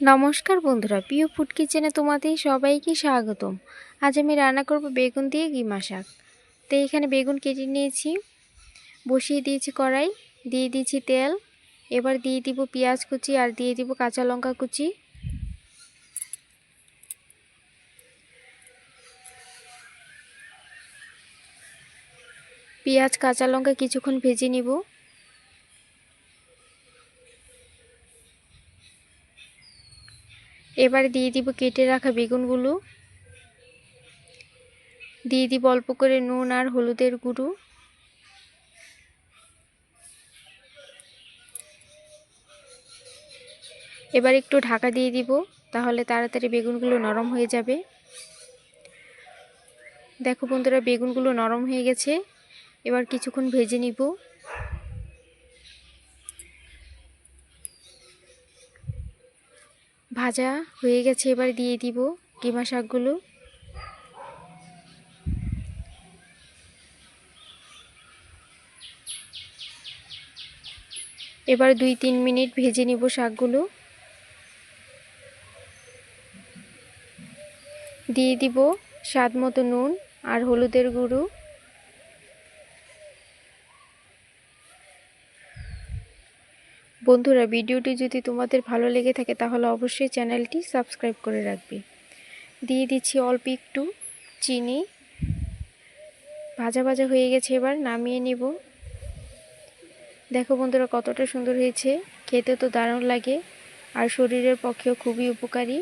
নমস্কার বন্ধুরা, প্রিয় ফুড কিচেনে তোমাদের সবাইকে স্বাগতম। আজ আমি রান্না করব বেগুন দিয়ে গিমা শাক। তো এখানে বেগুন কেটে নিয়েছি, বসিয়ে দিয়েছি কড়াই, দিয়ে দিয়েছি তেল, এবার দিয়ে দিব পেঁয়াজ কুচি আর দিয়ে দিব কাঁচা লঙ্কা কুচি। পেঁয়াজ, কাঁচা লঙ্কা কিছুক্ষণ ভেজে নিব। এবার দিয়ে দিব কেটে রাখা বেগুনগুলো। দিয়ে দিব অল্প করে নুন আর হলুদের গুঁড়ো। এবার একটু ঢাকা দিয়ে দিব, তাহলে তাড়াতাড়ি বেগুনগুলো নরম হয়ে যাবে। দেখো বন্ধুরা, বেগুনগুলো নরম হয়ে গেছে। এবার কিছুক্ষণ ভেজে নিব। ভাজা হয়ে গেছে, এবার দিয়ে দিব কিমা শাকগুলো। এবার দুই তিন মিনিট ভেজে নিব শাকগুলো। দিয়ে দিব স্বাদ মতো নুন আর হলুদের গুঁড়ো। বন্ধুরা, ভিডিওটি যদি তোমাদের ভালো লেগে থাকে, তাহলে অবশ্যই চ্যানেলটি সাবস্ক্রাইব করে রাখবে। দিয়ে দিচ্ছি অল্প একটু চিনি। ভাজা ভাজা হয়ে গেছে এবার, নামিয়ে নিব। দেখো বন্ধুরা, কতটা সুন্দর হয়েছে। খেতে তো দারুণ লাগে, আর শরীরের পক্ষেও খুবই উপকারী।